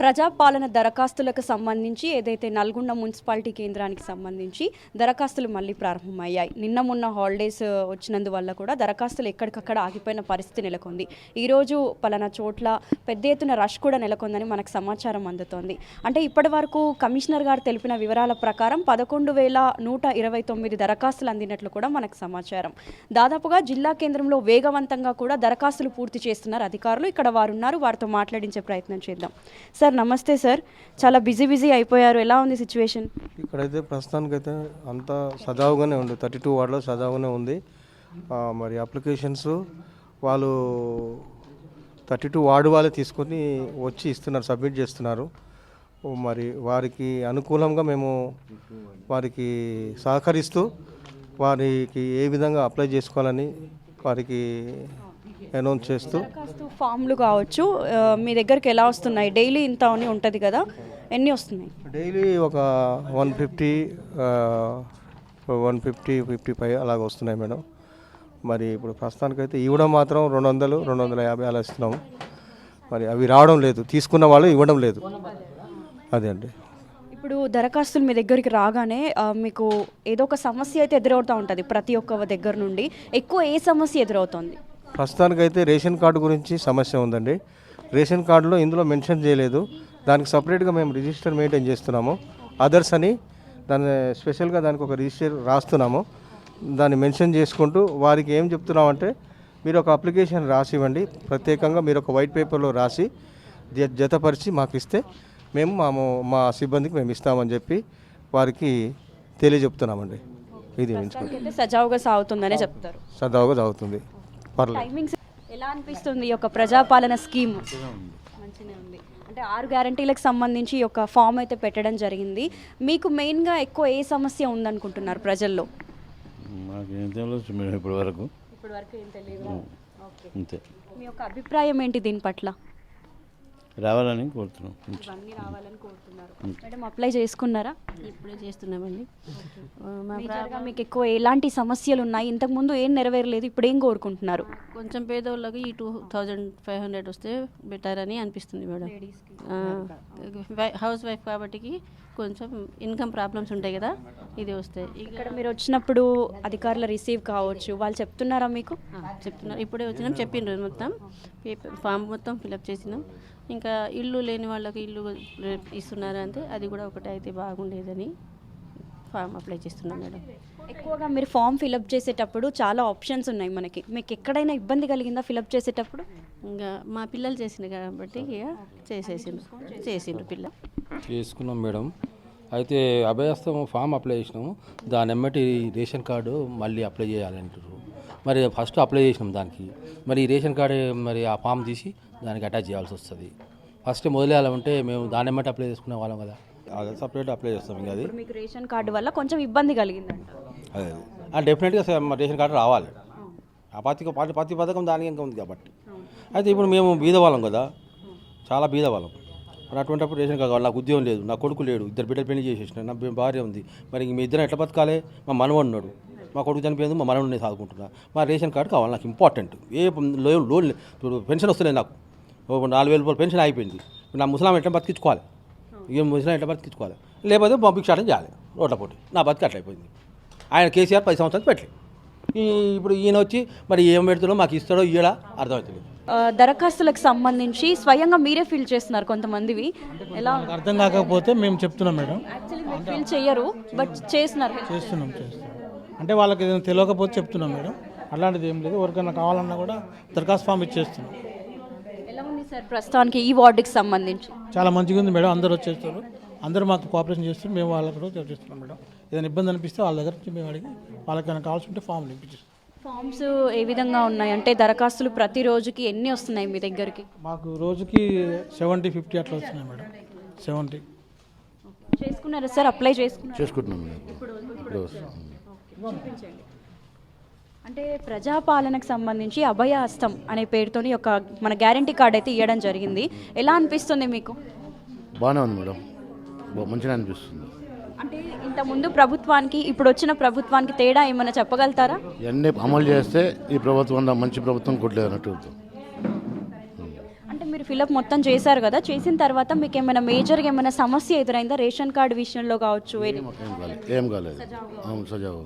ప్రజాపాలన దరఖాస్తులకు సంబంధించి ఏదైతే నల్గొండ మున్సిపాలిటీ కేంద్రానికి సంబంధించి దరఖాస్తులు మళ్ళీ ప్రారంభమయ్యాయి. నిన్న మొన్న హాలిడేస్ వచ్చినందువల్ల కూడా దరఖాస్తులు ఎక్కడికక్కడ ఆగిపోయిన పరిస్థితి నెలకొంది. ఈరోజు పలానా చోట్ల పెద్ద ఎత్తున రష్ కూడా నెలకొందని మనకు సమాచారం అందుతోంది. అంటే ఇప్పటి వరకు కమిషనర్ గారు తెలిపిన వివరాల ప్రకారం పదకొండు వేల నూట ఇరవై తొమ్మిది దరఖాస్తులు అందినట్లు కూడా మనకు సమాచారం. దాదాపుగా జిల్లా కేంద్రంలో వేగవంతంగా కూడా దరఖాస్తులు పూర్తి చేస్తున్నారు అధికారులు. ఇక్కడ వారున్నారు వారితో మాట్లాడించే ప్రయత్నం చేద్దాం. సార్ సార్ నమస్తే సార్. చాలా బిజీ బిజీ అయిపోయారు. ఎలా ఉంది సిచ్యువేషన్? ఇక్కడైతే ప్రస్తుతానికైతే అంతా సజావుగానే ఉంది. థర్టీ టూ వార్డులో సజావుగానే ఉంది. మరి అప్లికేషన్స్ వాళ్ళు థర్టీ టూ వార్డు వాళ్ళే తీసుకొని వచ్చి ఇస్తున్నారు సబ్మిట్ చేస్తున్నారు. మరి వారికి అనుకూలంగా మేము వారికి సహకరిస్తూ వారికి ఏ విధంగా అప్లై చేసుకోవాలని వారికి అనౌన్స్ చేస్తూ. ఫామ్లు కావచ్చు. మీ దగ్గరికి ఎలా వస్తున్నాయి? డైలీ ఇంత అని ఉంటుంది కదా. ఎన్ని వస్తున్నాయి? డైలీ ఒక one fifty one fifty fifty five అలాగ వస్తున్నాయి మేడం. మరి ఇప్పుడు ప్రస్తుతానికైతే ఇవ్వడం మాత్రం రెండు వందలు రెండు వందల యాభై అలా ఇస్తున్నాము మరి అవి రావడం లేదు. తీసుకున్న వాళ్ళు ఇవ్వడం లేదు. అదే అండి. ఇప్పుడు దరఖాస్తులు మీ దగ్గరికి రాగానే మీకు ఏదో ఒక సమస్య అయితే ఎదురవుతూ ఉంటుంది ప్రతి ఒక్క దగ్గర నుండి. ఎక్కువ ఏ సమస్య ఎదురవుతుంది? ప్రస్తుతానికైతే రేషన్ కార్డు గురించి సమస్య ఉందండి. రేషన్ కార్డులో ఇందులో మెన్షన్ చేయలేదు. దానికి సపరేట్గా మేము రిజిస్టర్ మెయింటైన్ చేస్తున్నాము. అదర్స్ అని దాన్ని స్పెషల్గా దానికి ఒక రిజిస్టర్ రాస్తున్నాము. దాన్ని మెన్షన్ చేసుకుంటూ వారికి ఏం చెప్తున్నామంటే మీరు ఒక అప్లికేషన్ రాసి ఇవ్వండి ప్రత్యేకంగా మీరు ఒక వైట్ పేపర్లో రాసి జతపరిచి మాకు ఇస్తే మేము మా మా సిబ్బందికి మేము ఇస్తామని చెప్పి వారికి తెలియజెప్తున్నామండి. ఇది సజావుగా సాగుతుందనే చెప్తారు. సదావుగా సాగుతుంది. టైమింగ్స్ ఎలా అనిపిస్తుంది ఈ యొక్క ప్రజాపాలన స్కీమ్? మంచిగా ఉంది. అంటే ఆరు గ్యారంటీలకు సంబంధించి యొక్క ఫామ్ అయితే పెట్టడం జరిగింది. మీకు మెయిన్గా ఎక్కువ ఏ సమస్య ఉందనుకుంటున్నారు ప్రజల్లో? మాకేం తెలియదు మేడం ఇప్పటి వరకు. ఇప్పటి వరకు ఏం తెలియదు. ఓకే. అంతే. మీ యొక్క అభిప్రాయం ఏంటి దీని పట్ల? రావాలని కోరుతున్నాం. ఇవన్నీ రావాలని కోరుతున్నారు. మేడం అప్లై చేసుకున్నారా? ఇప్పుడే చేస్తున్నామండి. మేజర్గా మీకు ఎక్కువ ఎలాంటి సమస్యలు ఉన్నాయి? ఇంతకుముందు ఏం నెరవేరలేదు ఇప్పుడు ఏం కోరుకుంటున్నారు? కొంచెం పేదోళ్ళకి ఈ టూ థౌజండ్ ఫైవ్ హండ్రెడ్ వస్తే బెటర్ అని అనిపిస్తుంది మేడం. హౌస్ వైఫ్ కాబట్టికి కొంచెం ఇన్కమ్ ప్రాబ్లమ్స్ ఉంటాయి కదా ఇది వస్తాయి ఇక ఇక్కడ మీరు వచ్చినప్పుడు అధికారుల రిసీవ్ కావచ్చు. వాళ్ళు చెప్తున్నారా మీకు? చెప్తున్నారు. ఇప్పుడే వచ్చినాం చెప్పిండ్రు మొత్తం. పేపర్ ఫామ్ మొత్తం ఫిలప్ చేసినాం. ఇంకా ఇల్లు లేని వాళ్ళకి ఇల్లు ఇస్తున్నారు అంటే అది కూడా ఒకటి అయితే బాగుండేదని ఫామ్ అప్లై చేస్తున్నాం మేడం. ఎక్కువగా మీరు ఫామ్ ఫిలప్ చేసేటప్పుడు చాలా ఆప్షన్స్ ఉన్నాయి మనకి. మీకు ఎక్కడైనా ఇబ్బంది కలిగిందా ఫిలప్ చేసేటప్పుడు? ఇంకా మా పిల్లలు చేసిన కాబట్టి ఇక చేసేసిండ్రు చేసిండ్రు పిల్ల. చేసుకున్నాం మేడం. అయితే అభయస్థం ఫామ్ అప్లై చేసినాము. దాని ఎమ్మటి రేషన్ కార్డు మళ్ళీ అప్లై చేయాలంటారు మరి ఫస్ట్ అప్లై చేసినాం దానికి. మరి ఈ రేషన్ కార్డు మరి ఆ ఫామ్ తీసి దానికి అటాచ్ చేయాల్సి వస్తుంది. ఫస్ట్ మొదలేయాలంటే మేము దాని ఎమ్మటి అప్లై చేసుకునే వాళ్ళం కదా. అది సపరేట్ అప్లై చేస్తాం ఇంకా అది. మీకు రేషన్ కార్డు వల్ల కొంచెం ఇబ్బంది కలిగిందంట. అదే అది. డెఫినెట్గా రేషన్ కార్డు రావాలి. ఆ పత్రిక పార్టీ ప్రతి పథకం దానికి ఇంకా ఉంది కాబట్టి. అయితే ఇప్పుడు మేము బీదవాళ్ళం కదా. చాలా బీదవాళ్ళం. మరి అటువంటిప్పుడు రేషన్ కార్డు కావాలి నాకు ఉద్యోగం లేదు నా కొడుకు లేడు ఇద్దరు బిడ్డలు పెళ్ళి చేసేసిన నా భార్య ఉంది. మరి మీ ఇద్దరు ఎట్లా బతకాలి? మా మనవడు ఉన్నాడు. మా కొడుకు చనిపోయింది మా మనవడు నేను సాదుకుంటున్నా. మా రేషన్ కార్డు కావాలి నాకు ఇంపార్టెంట్. ఏ లోన్ లోన్ ఇప్పుడు పెన్షన్ వస్తలేదు నాకు. నాలుగు వేల రూపాయలు పెన్షన్ అయిపోయింది నా ముసలాం ఎట్లా బతికించుకోవాలి? ఏ ముసలాం ఎట్లా బతికించుకోవాలి? లేకపోతే పంపింగ్ చేయాలి రోడ్ల పోటీ. నా బతికి అట్లా అయిపోయింది. ఆయన కేసీఆర్ పది సంవత్సరాలు పెట్టలేదు ఈ ఇప్పుడు ఈయన వచ్చి మరి ఏం పెడుతుందో మాకు ఇస్తాడో ఇయ్యడా అర్థమవుతుంది దరఖాస్తులకు సంబంధించి స్వయంగా మీరే ఫిల్ చేస్తున్నారు కొంతమందివి. ఎలా? అర్థం కాకపోతే మేము చెప్తున్నాం మేడం. యాక్చువల్లీ ఫిల్ చేయరు బట్ చేస్తున్నారు. చేస్తున్నాం చేస్తున్నాం. అంటే వాళ్ళకి ఏదైనా తెలియకపోతే చెప్తున్నాం మేడం. అలాంటిది ఏం లేదు. ఎవరికైనా కావాలన్నా కూడా దరఖాస్తు ఫామ్ ఇచ్చేస్తున్నాం. ఎలా ఉంది సార్ ప్రస్తుతానికి ఈ వార్డుకి సంబంధించి? చాలా మంచిగా ఉంది మేడం. అందరూ వచ్చేస్తారు. అందరూ మాకు కోఆపరేషన్ చేస్తారు. మేము వాళ్ళకి కూడా చేస్తున్నాం మేడం. ఏదైనా ఇబ్బంది అనిపిస్తే వాళ్ళ దగ్గర నుంచి మేము అడిగి వాళ్ళకైనా కావాల్సి ఉంటే ఫామ్ నింపించేస్తాం ఫామ్స్ ఏ విధంగా ఉన్నాయి? అంటే దరఖాస్తులు ప్రతి రోజుకి ఎన్ని వస్తున్నాయి మీ దగ్గరికి? మాకు రోజుకి సెవెంటీ ఫిఫ్టీ అట్లా వస్తున్నాయి మేడం. సెవెంటీ. చేసుకున్నారా సార్? అప్లై చేసుకున్నారు? చేసుకుంటున్నాం ఇప్పుడు చూపించండి. అంటే ప్రజాపాలనకు సంబంధించి అభయ హస్తం అనే పేరుతోని ఒక మన గ్యారంటీ కార్డ్ అయితే ఇవ్వడం జరిగింది. ఎలా అనిపిస్తుంది మీకు? బాగానే ఉంది మేడం. మంచిగా అనిపిస్తుంది. అంటే ఇంతకుముందు ప్రభుత్వానికి ఇప్పుడు వచ్చిన ప్రభుత్వానికి తేడా ఏమైనా చెప్పగలుగుతారా? ఇవన్నీ అమలు చేస్తే ఈ ప్రభుత్వం మంచి ప్రభుత్వం కొట్టలేదు అన్నట్టు అంటే మీరు ఫిలప్ మొత్తం చేశారు కదా చేసిన తర్వాత మీకు ఏమైనా మేజర్గా ఏమైనా సమస్య ఎదురైందా? రేషన్ కార్డు విషయంలో కావచ్చు ఏం కాలేదు అవును సజావు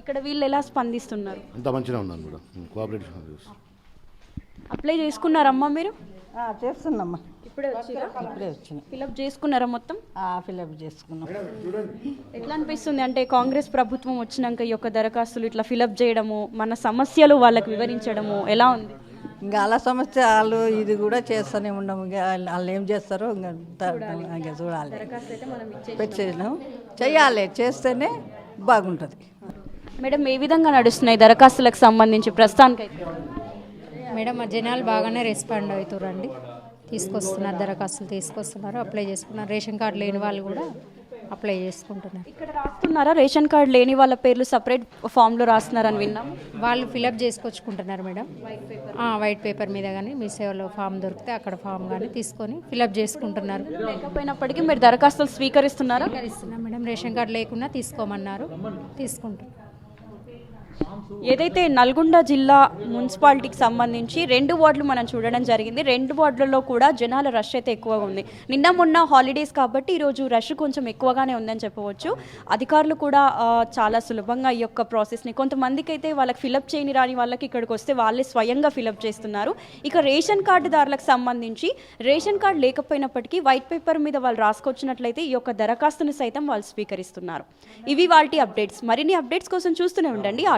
ఇక్కడ వీళ్ళు ఎలా స్పందిస్తున్నారు? అంత మంచిగా ఉన్నాను మేడం. చేస్తాం అప్లై చేసుకున్నారమ్మా మీరు? చేస్తున్నామ్మా ఇప్పుడే వచ్చిరా? ఇప్పుడే వచ్చిన. ఫిలప్ చేసుకున్నారా మొత్తం? ఫిలప్ చేసుకున్నాం. ఎట్లా అనిపిస్తుంది అంటే కాంగ్రెస్ ప్రభుత్వం వచ్చినాక ఈ యొక్క దరఖాస్తులు ఇట్లా ఫిలప్ చేయడము మన సమస్యలు వాళ్ళకి వివరించడము ఎలా ఉంది? ఇంకా అలా సమస్య వాళ్ళు ఇది కూడా చేస్తూనే ఉండము ఇంకా వాళ్ళు ఏం చేస్తారో ఇంకా చూడాలి. పెట్టేసినాం. చెయ్యాలి చేస్తేనే బాగుంటుంది. మేడం ఏ విధంగా నడుస్తున్నాయి దరఖాస్తులకు సంబంధించి ప్రస్తుతానికైతే? మేడం మా జనాలు బాగానే రెస్పాండ్ అవుతారండి తీసుకొస్తున్నారు దరఖాస్తులు తీసుకొస్తున్నారు అప్లై చేసుకున్నారు. రేషన్ కార్డు లేని వాళ్ళు కూడా అప్లై చేసుకుంటున్నారు. ఇక్కడ రాస్తున్నారా? రేషన్ కార్డు లేని వాళ్ళ పేర్లు సపరేట్ ఫామ్లో రాస్తున్నారని విన్నాం. వాళ్ళు ఫిలప్ చేసుకొచ్చుకుంటున్నారు మేడం. వైట్ పేపర్ మీద కానీ మీ సేవలో ఫామ్ దొరికితే అక్కడ ఫామ్ కానీ తీసుకొని ఫిలప్ చేసుకుంటున్నారు. లేకపోయినప్పటికీ మీరు దరఖాస్తులు స్వీకరిస్తున్నారా? మేడం. రేషన్ కార్డు లేకున్నా తీసుకోమన్నారు. తీసుకుంటాం ఏదైతే నల్గొండ జిల్లా మున్సిపాలిటీకి సంబంధించి రెండు వార్డులు మనం చూడడం జరిగింది. రెండు వార్డులలో కూడా జనాల రష్ అయితే ఎక్కువగా ఉంది. నిన్న మొన్న హాలిడేస్ కాబట్టి ఈరోజు రష్ కొంచెం ఎక్కువగానే ఉందని చెప్పవచ్చు. అధికారులు కూడా చాలా సులభంగా ఈ యొక్క ప్రాసెస్ని కొంతమందికి అయితే వాళ్ళకి ఫిలప్ చేయని రాని వాళ్ళకి ఇక్కడికి వస్తే వాళ్ళే స్వయంగా ఫిలప్ చేస్తున్నారు. ఇక రేషన్ కార్డుదారులకు సంబంధించి రేషన్ కార్డు లేకపోయినప్పటికీ వైట్ పేపర్ మీద వాళ్ళు రాసుకొచ్చినట్లయితే ఈ యొక్క దరఖాస్తును సైతం వాళ్ళు స్వీకరిస్తున్నారు. ఇవి వాళ్ళ అప్డేట్స్. మరిన్ని అప్డేట్స్ కోసం చూస్తూనే ఉండండి.